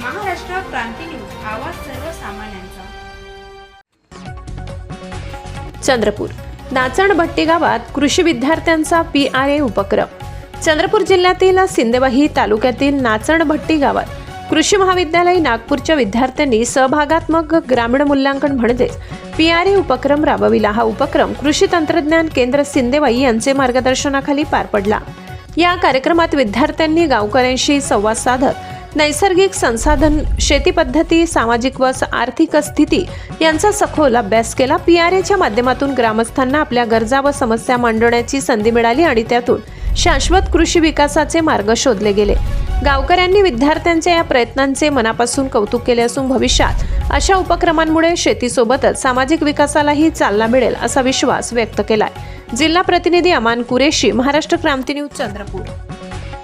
Maharashtra Kranti news आवाज सर्वसामान्यांचा. चंद्रपूर नाचण भट्टी गावात कृषी विद्यार्थ्यांचा पी आर ए उपक्रम. चंद्रपूर जिल्ह्यातील सिंदेवाही तालुक्यातील नाचण भट्टी गावात कृषी महाविद्यालय नागपूरच्या विद्यार्थ्यांनी सहभागात्मक ग्रामीण मूल्यांकन म्हणजेच पी आर ए उपक्रम राबविला. हा उपक्रम कृषी तंत्रज्ञान केंद्र सिंदेवाई यांचे मार्गदर्शनाखाली पार पडला. या कार्यक्रमात विद्यार्थ्यांनी गावकऱ्यांशी संवाद साधत नैसर्गिक संसाधन शेती पद्धती सामाजिक व स- आर्थिक स्थिती यांचा सखोल अभ्यास केला. पी आर एच्या माध्यमातून ग्रामस्थांना आपल्या गरजा व समस्या मांडण्याची संधी मिळाली आणि त्यातून शाश्वत कृषी विकासाचे मार्ग शोधले गेले. गावकऱ्यांनी विद्यार्थ्यांच्या या प्रयत्नांचे मनापासून कौतुक केले असून भविष्यात अशा उपक्रमांमुळे शेतीसोबतच सामाजिक विकासालाही चालना मिळेल असा विश्वास व्यक्त केलाय. जिल्हा प्रतिनिधी अमान कुरेशी महाराष्ट्र क्रांती न्यूज चंद्रपूर.